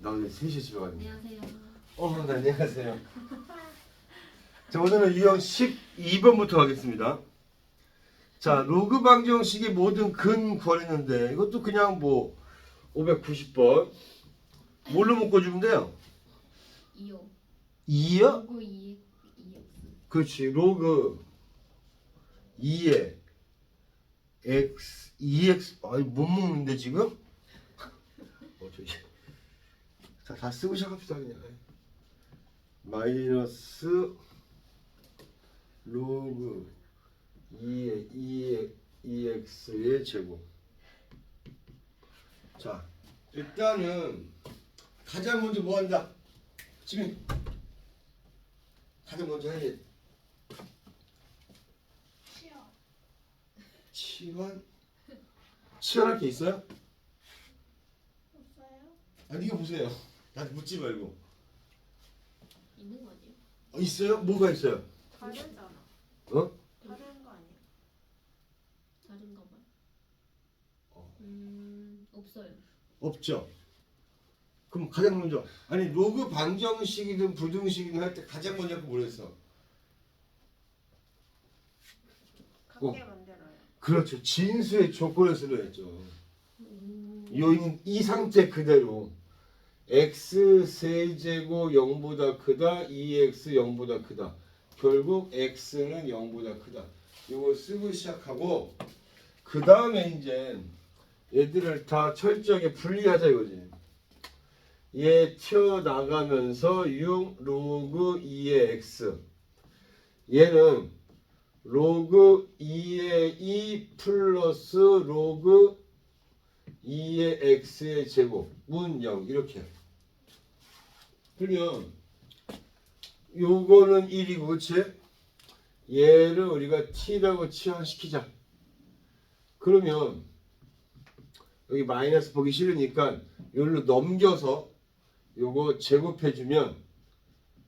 나 오늘 3시에 집에 갔네. 안녕하세요. 어, 네, 안녕하세요. 자, 오늘은 유형 12번부터 하겠습니다. 자, 로그 방정식의 모든 근 구하랬는데 이것도 그냥 뭐 590번 뭘로 묶어주면 돼요? 2호. 2요? 로고 2 2x. 그렇지. 로그 2에 x 2x 아니 못 먹는데 지금? 어 저기 자, 다 쓰고 시작합시다 그냥. 마이너스 로그 2에 2에 2x의 제곱. 자, 일단은 가장 먼저 뭐 한다? 지금 가장 먼저 해야 돼. 치환 치환할 게 있어요? 없어요? 아 네가 보세요. 나한테 묻지 말고. 있는 거 아니에요? 어, 있어요? 뭐가 있어요? 다르잖아. 어? 다른 거 아니야? 다른가 봐. 어. 음, 없어요. 없죠. 그럼 가장 먼저 아니 로그 방정식이든 부등식이든 할 때 가장 먼저 뭘 했어? 갖게 만들어요. 그렇죠. 진수의 조건을 쓰려했죠. 음, 요 이 상태 그대로 x 세제곱 0보다 크다 2x 0보다 크다. 결국 x는 0보다 크다. 이거 쓰고 시작하고 그 다음에 이제 얘들을 다 철저하게 분리하자 이거지. 얘 튀어나가면서 6 로그 2의 x. 얘는 로그 2의 2 플러스 로그 2의 x의 제곱. 문 0 이렇게 그러면 요거는 1이고 그치? 얘를 우리가 t라고 치환시키자 그러면 여기 마이너스 보기 싫으니까 여기로 넘겨서 요거 제곱해주면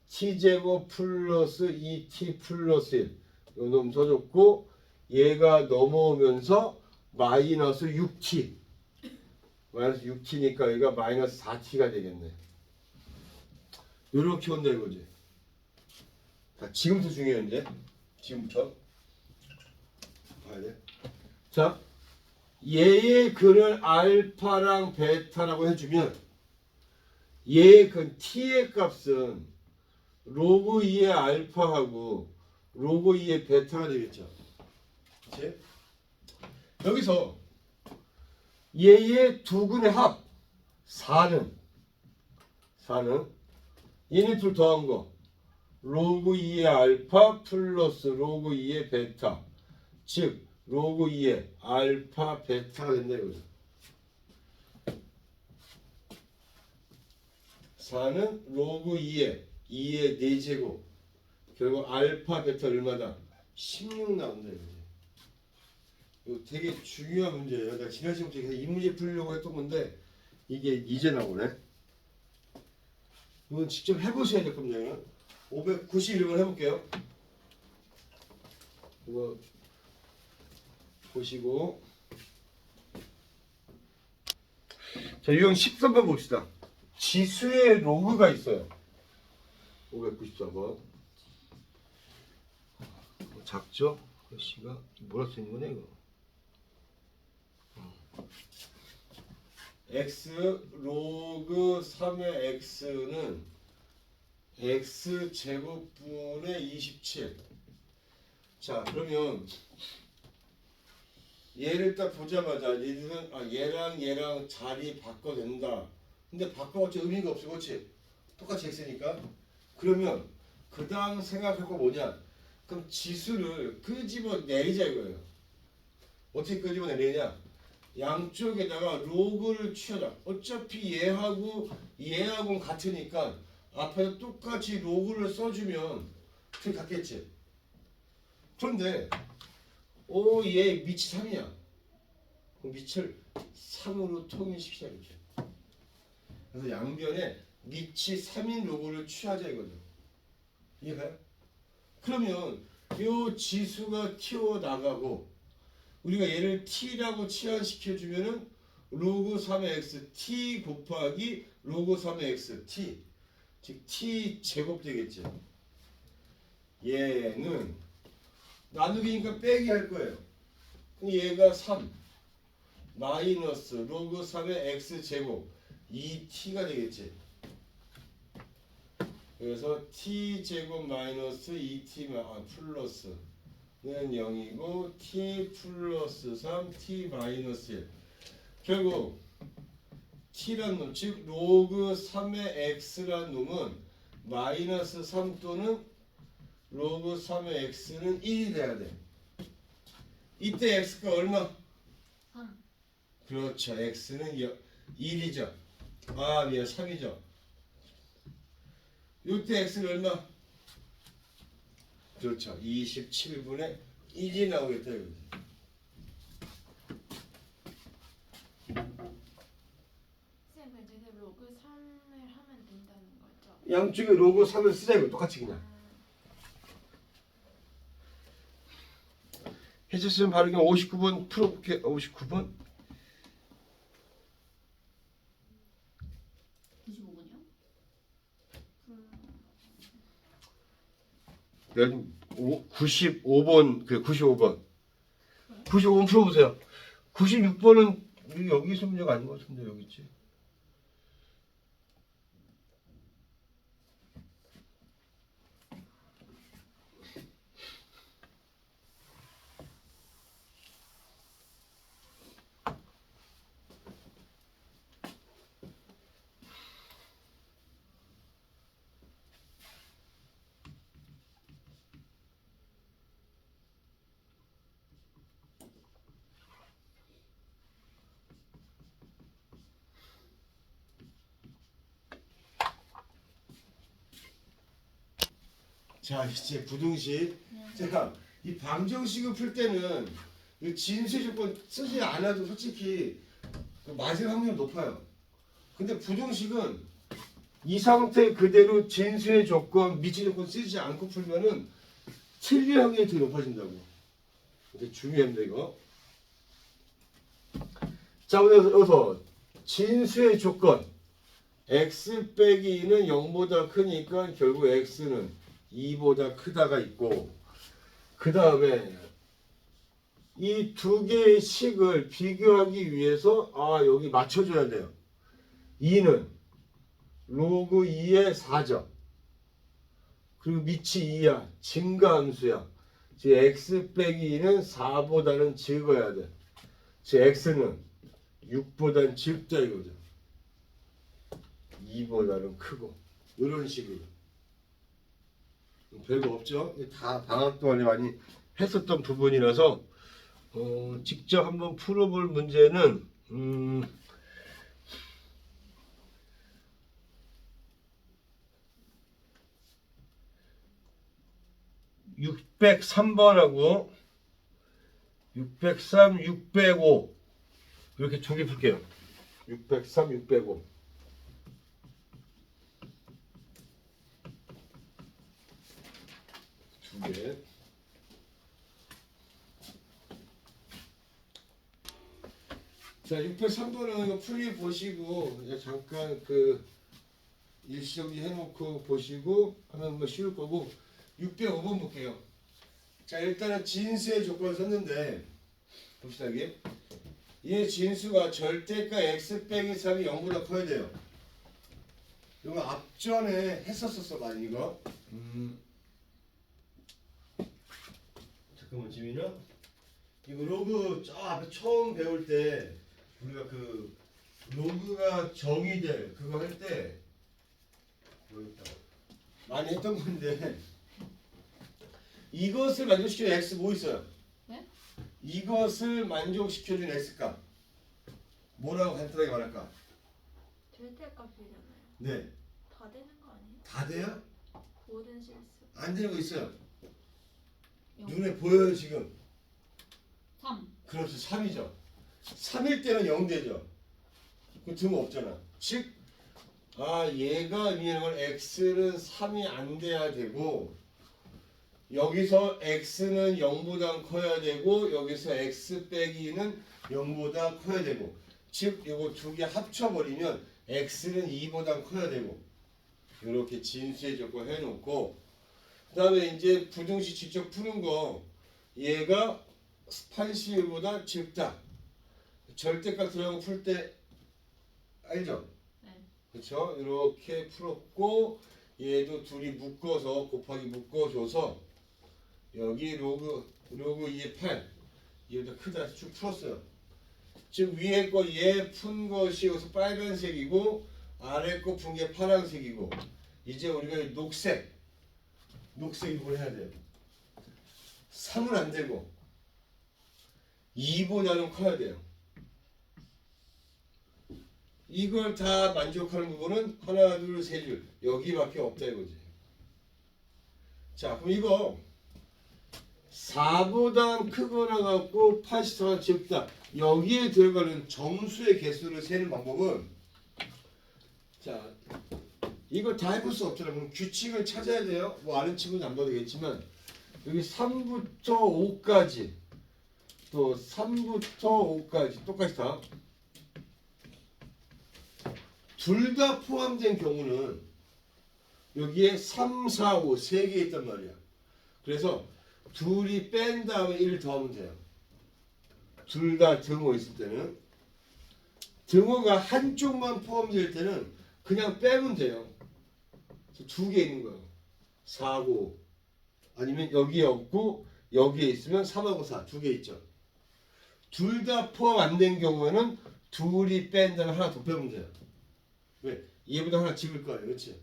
t제곱 플러스 2t 플러스 1 요놈 써줬고 얘가 넘어오면서 마이너스 6t 마이너스 6t니까 여기가 마이너스 4t가 되겠네. 이렇게 온다 이거지. 자, 지금부터 중요해 이제. 지금부터. 봐야 돼. 자, 얘의 근을 알파랑 베타라고 해주면 얘의 근 t의 값은 로그 2의 알파하고 로그 2의 베타가 되겠죠. 그치? 여기서 얘의 두 근의 합 4는 4는 둘 더한 거. 로그 2의 알파 플러스 로그 2의 베타. 즉 로그 2의 알파 베타가 된다 이거죠. 4는 로그 2의 2의 4제곱. 결국 알파 베타 얼마다? 16 나온다 이거지. 이거 되게 중요한 문제예요. 내가 지난 시간부터 이 문제 풀려고 했던 건데 이게 이제 나오네. 이건 직접 해보셔야 될 겁니다. 591번 해볼게요. 이거 보시고 자 유형 13번 봅시다. 지수의 로그가 있어요. 594번 작죠? 글씨가 뭐라 쓰는 거냐 이거? X 로그 3의 x는 x 제곱분의 27. 자 그러면 얘를 딱 보자마자 얘는 아 얘랑 얘랑 자리 바꿔 된다. 근데 바꿔봤자 의미가 없어, 그렇지? 똑같이 x니까. 그러면 그 다음 생각할 거 뭐냐? 그럼 지수를 끄집어 내리자 이거예요. 어떻게 끄집어 내리냐? 양쪽에다가 로그를 취하자. 어차피 얘하고 얘하고는 같으니까 앞에 똑같이 로그를 써주면 둘이 같겠지. 그런데 오얘 밑이 3이야. 그럼 밑을 3으로 통일시키자 이렇게. 그래서 양변에 밑이 3인 로그를 취하자 이거죠. 이해가요? 그러면 이 지수가 튀어 나가고 우리가 얘를 t라고 치환시켜 주면은 로그 3의 x t 곱하기 로그 3의 x t 즉 t 제곱 되겠지. 얘는 나누기니까 빼기 할 거예요. 얘가 3 마이너스 로그 3의 x 제곱 2t가 되겠지. 그래서 t 제곱 마이너스 2t 마 아, 플러스 는 0이고 t 플러스 3 t 마이너스 1 결국 t란 놈, 즉 로그 3의 x란 놈은 마이너스 3 또는 로그 3의 x는 1이 돼야 돼. 이때 x가 얼마? 3. 그렇죠. x는 1이죠. 아, 미안, 3이죠. 이때 x는 얼마? 그렇죠. 27분의 1이 나오겠다 이제 로그 3을 하면 된다는 거죠? 양쪽에 로고 3을 쓰자 이거 똑같이 그냥. 해줬으면 바로 그냥 59번 풀어볼게. 59번. 95분이요? 연 95번 그 95번. 95번 풀어보세요. 96번은 여기 있는 문제가 아닌 것 같은데 여기 있지 자 이제 부등식 자, 이 방정식을 풀 때는 이 진수의 조건 쓰지 않아도 솔직히 그 맞을 확률이 높아요. 근데 부등식은 이 상태 그대로 진수의 조건, 미치 조건 쓰지 않고 풀면은 틀릴 확률이 더 높아진다고. 근데 중요합니다 이거. 자 오늘 여기서 진수의 조건 x 빼기 2는 0보다 크니까 결국 x는 2보다 크다가 있고 그 다음에 이 두 개의 식을 비교하기 위해서 아 여기 맞춰줘야 돼요. 2는 로그 2의 4죠. 그리고 밑이 2야. 증가함수야. 즉 x 빼기 2는 4보다는 적어야 돼. 즉 x는 6보다는 적다 이거죠. 2보다는 크고 이런 식으로. 별거 없죠. 다 방학 동안에 많이 했었던 부분이라서 어, 직접 한번 풀어볼 문제는 음, (603번하고) (603) (605) 이렇게 두 개 풀게요 (603) (605) 두 개. 자, 603번은 이거 풀이 보시고 잠깐 그 일시정지 해놓고 보시고 하면 뭐 쉬울 거고 605번 볼게요. 자, 일단은 진수의 조건을 썼는데 봅시다 이게 이 진수가 절대가 x 빼기 3이 0보다 커야 돼요. 이거 앞전에 했었었어 많이 이거. 음. 잠깐만 지민아 이거 로그 저 앞에 처음 배울 때 우리가 그 로그가 정의될 그거 할때 많이 했던 건데 이것을 만족시키는 x 뭐 있어요? 네? 이것을 만족시켜준 x값 뭐라고 간단하게 말할까? 절대값이잖아요. 네. 다 되는 거 아니에요? 다 돼요? 모든 실수. 안 되는 거 있어요. 영. 눈에 보여요 지금. 3. 그렇죠. 3이죠. 3일 때는 0 되죠. 그 등은 없잖아. 즉, 아, 얘가 의미하는 건 x는 3이 안 돼야 되고, 여기서 x는 0보다 커야 되고, 여기서 x 빼기 는 0보다 커야 되고, 즉, 이거 두 개 합쳐버리면 x는 2보다 커야 되고 이렇게 진수의 조건 해놓고 그 다음에 이제 부등식 직접 푸는 거 얘가 81보다 적다 절대값 들어가고 풀때 알죠? 네. 그렇죠? 이렇게 풀었고 얘도 둘이 묶어서 곱하기 묶어줘서 여기 로그 로그 2의 8 얘보다 크다 쭉 풀었어요. 지금 위에 거 얘 푼 것이 여기서 빨간색이고 아래 거 푼 게 파란색이고 이제 우리가 이 녹색 녹색 이걸 해야 돼요. 3은 안 되고 2보다는 커야 돼요. 이걸 다 만족하는 부분은 하나 둘 세 줄 여기밖에 없다 이거지. 자 그럼 이거 4보다 크거나 같고 80보다 적다 여기에 들어가는 정수의 개수를 세는 방법은 자 이거 다 해볼 수 없잖아 그럼 규칙을 찾아야 돼요 뭐 아는 친구는 안 봐도 되겠지만 여기 3부터 5까지 또 3부터 5까지 똑같이 다 둘 다 포함된 경우는 여기에 3, 4, 5 세 개 있단 말이야. 그래서 둘이 뺀 다음에 1 더하면 돼요. 둘 다 등호 있을 때는 등호가 한쪽만 포함될 때는 그냥 빼면 돼요. 두 개 있는 거예요. 4, 5 아니면 여기에 없고 여기에 있으면 3하고 4 두 개 있죠. 둘 다 포함 안 된 경우에는 둘이 뺀 다음에 하나 더 빼면 돼요. 왜? 얘보다 하나 집을 거예요. 그렇지?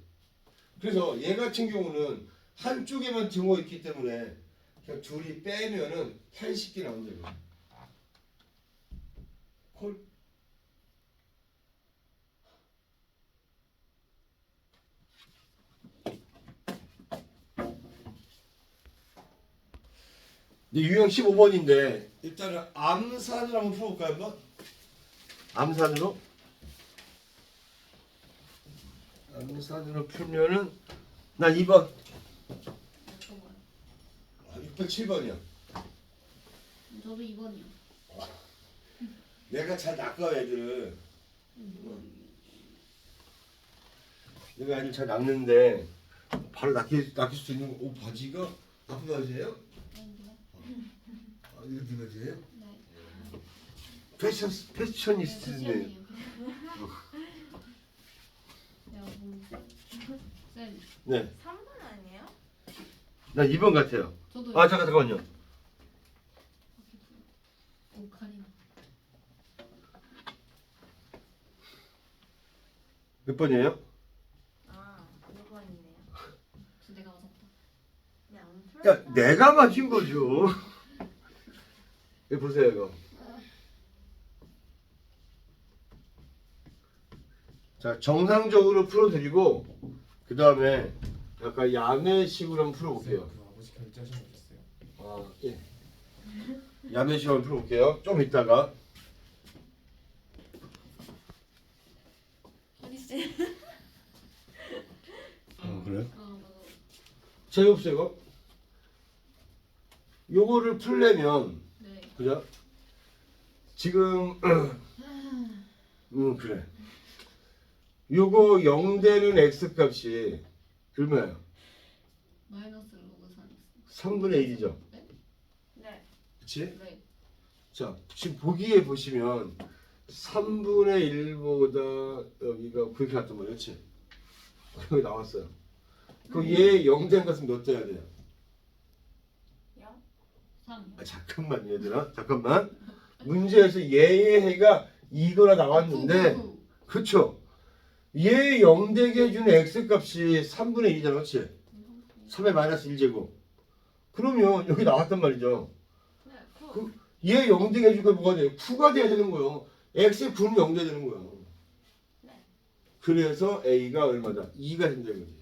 그래서 얘 같은 경우는 한쪽에만 등호 있기 때문에 그냥 둘이 빼면은 80개 나온다고. 콜. 유형 15번인데 일단은 암산을 한번 풀어볼까요 한번? 암산으로? 암산으로 풀면은 나 2번 저거요. 아, 607번이야 저도 2번이요. 내가 잘 낚아 애들을 내가 애들 잘 낚는데 바로 낚일, 낚일 수 있는 옷 바지가 나쁜 바지예요? 아, 이거 네? 네. 패션 패셔니스트네 패션이에요. 뭐 쌤, 네, 3번 아니에요? 나 2번 같아요 저도 아 잠깐 잠깐만요 오카리나. 몇 번이에요? 아 5번이네요 저 내가 맞았다. 안야 풀었어 내가 맞힌 거죠 이거 보세요 이거 자 정상적으로 풀어드리고 그 다음에 약간 야매식으로 한번 풀어볼게요 그 아버지 결제하신 거 있었어요? 아, 예. 야매식으로 한번 풀어볼게요 좀 이따가 아니씨. 어, 그래요? 아 맞아. 재미없어요 이거 요거를 풀려면 네. 그죠? 지금 음 그래 요거 0 되는 x 값이 얼마예요? 마이너스 로그 3. 3분의 1이죠 네? 네 그치? 네. 자 지금 보기에 보시면 3분의 1보다 여기가 그렇게 갔단 말이에요 그치? 여기 나왔어요 그럼 얘 0된 것은 몇 돼야 돼요? 0 3. 아, 잠깐만 얘들아 잠깐만 문제에서 얘의 해가 이거나 나왔는데 그쵸? 얘 0되게 해주는 x값이 3분의 1이잖아 그치? 3의 마이너스 1제곱 그러면 여기 나왔단 말이죠 네, 그- 얘 0되게 해줄 거 뭐가 돼요? 9가 돼야 되는 거예요 x의 9는 0 돼야 되는 거예요 네. 그래서 a가 얼마다? 2가 된다 이거지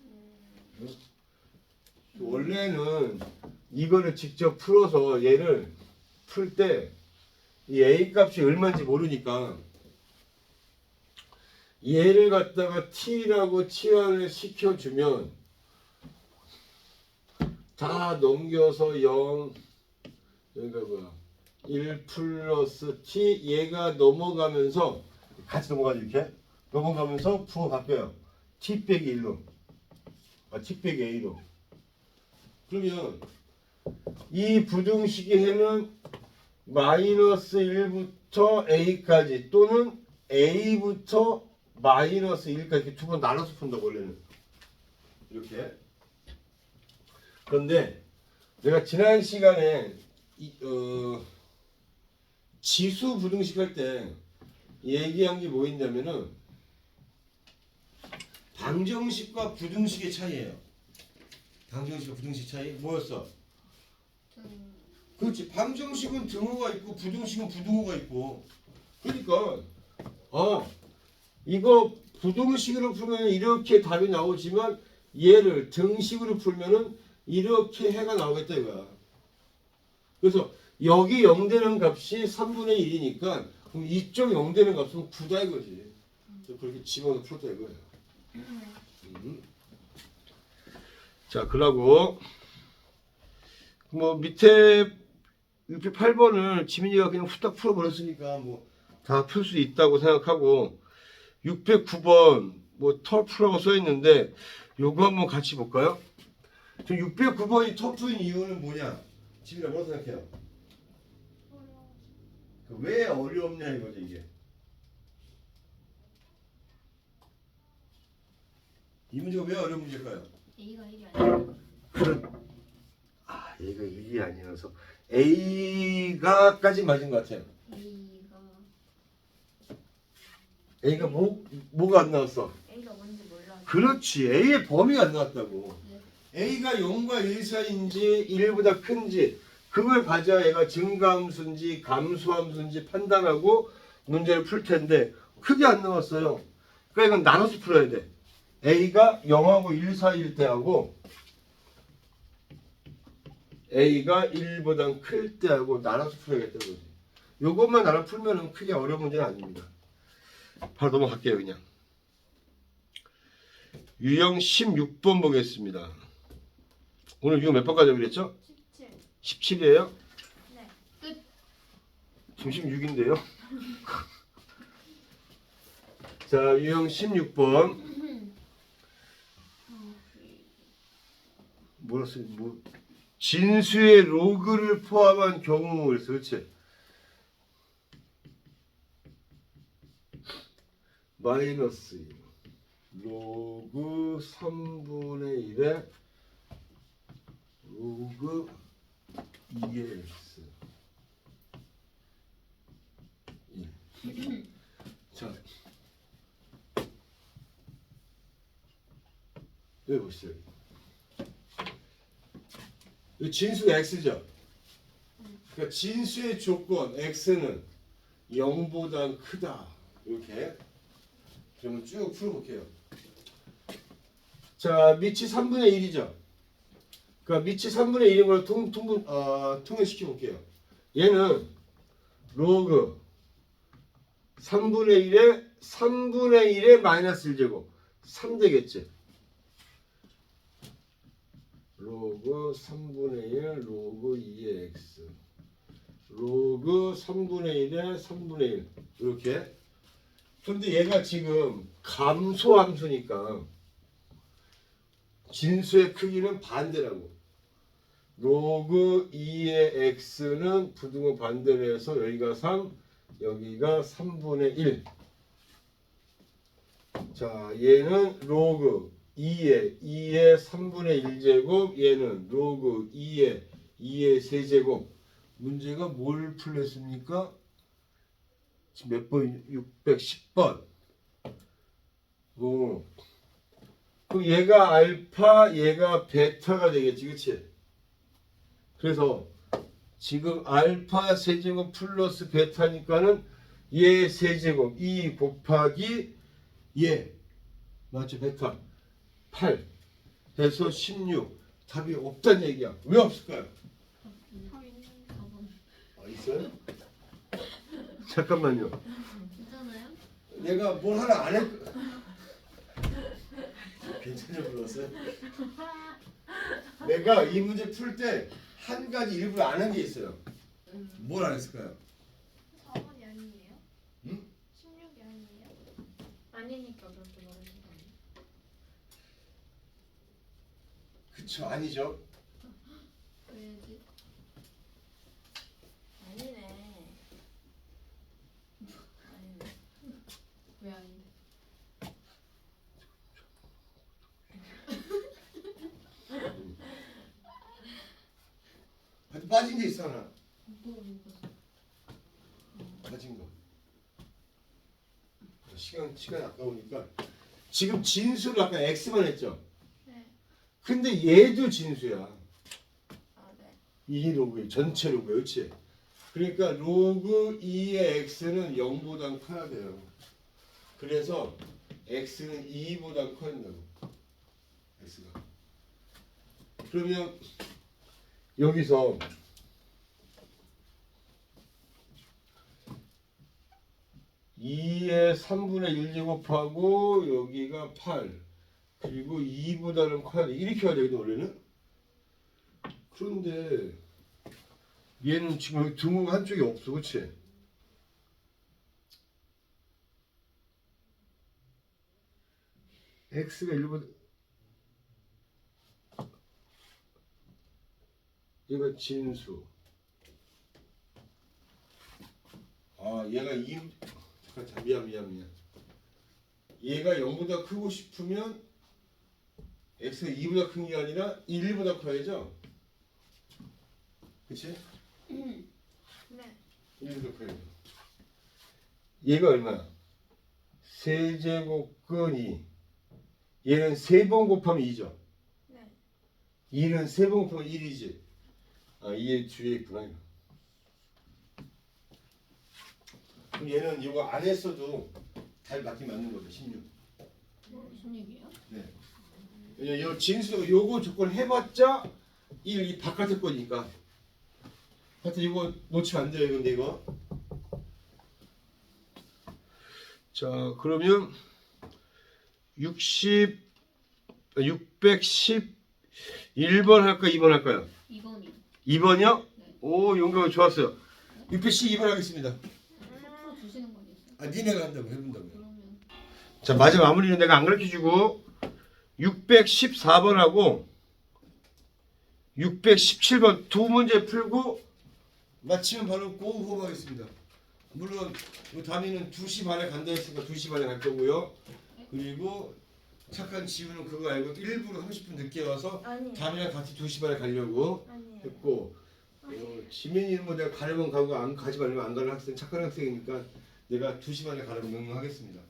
음, 원래는 이거를 직접 풀어서 얘를 풀 때 이 a 값이 얼마인지 모르니까 얘를 갖다가 t라고 치환을 시켜주면 다 넘겨서 0 여기가 뭐야 1 플러스 t 얘가 넘어가면서 같이 넘어가죠 이렇게? 넘어가면서 부호 바뀌어요. T 빼기 1로. 아, t 빼기 a로. 그러면 이 부등식의 해는 마이너스 1부터 a까지 또는 a부터 마이너스 1까지 이렇게 두 번 나눠서 푼다고 원래는 이렇게 그런데 내가 지난 시간에 이, 어, 지수 부등식 할 때 얘기한 게 뭐였냐면은 방정식과 부등식의 차이예요. 방정식과 부등식 차이 뭐였어? 좀 그렇지. 방정식은 등호가 있고 부등식은 부등호가 있고. 그러니까 아 이거 부등식으로 풀면 이렇게 답이 나오지만 얘를 등식으로 풀면은 이렇게 해가 나오겠다 이거야. 그래서 여기 0 되는 값이 3분의 1이니까 그럼 이쪽 0 되는 값은 9다 이거지. 그렇게 집어넣어 풀었다 이거야. 음. 자, 그러고 뭐 밑에 608번을 지민이가 그냥 후딱 풀어버렸으니까 뭐 다 풀 수 있다고 생각하고 609번 뭐 터프라고 써 있는데 요거 한번 같이 볼까요? 저 609번이 터프인 이유는 뭐냐? 지민아 뭐라고 생각해요? 그왜 어렵냐 이거죠 이게. 이 문제가 왜 어려운 문제일까요? A가 1이 아니야. 그런 아 얘가 1이 아니라서 A가까지 맞은 것 같아요. A가 A가 뭐 뭐가 안 나왔어? A가 뭔지 몰라. 그렇지 A의 범위가 안 나왔다고. 네. A가 0과 1 사이인지 1보다 큰지 그걸 가져야 얘가 증가함수인지 감소함수인지 판단하고 문제를 풀 텐데 크게 안 나왔어요. 그러니까 이건 나눠서 풀어야 돼. A가 0하고 1 사이일 때하고 A가 1보다 클 때하고 나눠서 풀어야겠다는 거지. 요것만 나눠 풀면은 크게 어려운 문제는 아닙니다. 바로 넘어갈게요, 그냥. 유형 16번 보겠습니다. 오늘 유형 몇 번까지 그랬죠? 17. 17이에요? 네. 지금 16인데요. 자, 유형 16번. 뭐라 써? 뭐 진수의 로그를 포함한 경우 그랬어. 그렇지? 마이너스 1. 로그 3분의 1에 로그 2의 x 1. 자, 여기 보시죠. 이 진수가 x죠. 그러니까 진수의 조건 x는 0보다 크다. 이렇게. 그러면 쭉 풀어볼게요. 자, 밑이 3분의 1이죠. 그러니까 밑이 3분의 1인 걸 통, 통, 어, 통일시켜 볼게요. 얘는 로그 3분의 1에 3분의 1에 마이너스 1제곱 3 되겠지. 로그 3분의 1 로그 2의 x. 로그 3분의 1에 3분의 1 이렇게. 근데 얘가 지금 감소함수니까 진수의 크기는 반대라고. 로그 2의 x는 부등호 반대로 해서 여기가 3 여기가 3분의 1 자, 얘는 로그 2의 2의 3분의 1제곱 얘는 로그 2의 2의 세제곱 문제가 뭘 풀렸습니까? 지금 몇 번? 610번 오. 그럼 얘가 알파 얘가 베타가 되겠지 그치? 그래서 지금 알파 세제곱 플러스 베타니까는 얘 세제곱 2 곱하기 얘 맞죠 베타 8 해서 16 답이 없다는 얘기야 왜 없을까요? 더 있는데. 4번. 아 있어요? 잠깐만요 괜찮아요? 내가 뭘 하나 안 했... 괜찮아 불렀어요? 내가 이 문제 풀 때 한 가지 일부러 안 한 게 있어요 뭘안 했을까요? 4번이 아니에요? 응? 16이 아니에요? 아니니까 그렇게 말하는 거 아니야? 그쵸 아니죠. 왜지? 아니네. 아니네. 왜 아닌데? 아주 빠진 게 있어 하나. 빠진 거. 시간 시간 아까우니까 지금 진수를 아까 x만 했죠. 네. 근데 얘도 진수야. 아 네. 이 로그의 전체 로그 그렇지. 그러니까 로그 2의 x는 0보다 커야 돼요. 그래서 x는 2보다 커야 된다고. x가. 그러면 여기서 이의 3분의 1 제곱하고 여기가 8 그리고 2보다는 커야 돼 이렇게 해야 되거든 원래는. 그런데 얘는 지금 여기 등호가 한쪽이 없어 그치? x가 1보다 얘가 진수. 아 얘가 2 잠깐 자, 미안 미안 미안. 얘가 0보다 크고 싶으면 x가 2보다 큰 게 아니라 1보다 커야죠 그치? 네. 1보다 커야죠 얘가 얼마야? 세제곱근 2 얘는 세번 곱하면 2죠 네. 2는 세번 곱하면 1이지 아 2의 뒤에 있구나. 그럼 얘는 이거 안 했어도 잘 맞긴 맞는 거죠 16 무슨 얘기야? 네. 왜냐면 이 진수 요거 조건 해봤자 1, 이 바깥의 거니까. 하여튼 이거 놓치면 안 돼요, 근데 이거. 자, 그러면 60, 611번 할까요, 2번 할까요? 2번이요. 2번이요? 네. 오, 용감 좋았어요. 612번 하겠습니다. 주시는 있어요. 아, 니네가 한다고 해본다고요. 그러면 자 마지막 마무리는 내가 안 가르쳐 주고 614번하고 617번 두 문제 풀고 마치면 바로 고호흡 하겠습니다. 물론 이 담임은 2시 반에 간다 했으니까 2시 반에 갈 거고요. 그리고 착한 지우는 그거 알고 일부러 30분 늦게 와서 아니에요. 담임이랑 같이 2시 반에 가려고 아니에요. 했고 어, 지민이는 뭐 내가 가려면 가고 안 가지 말면 안 가는 학생 착한 학생이니까 내가 2시 반에 가라고 명령하겠습니다.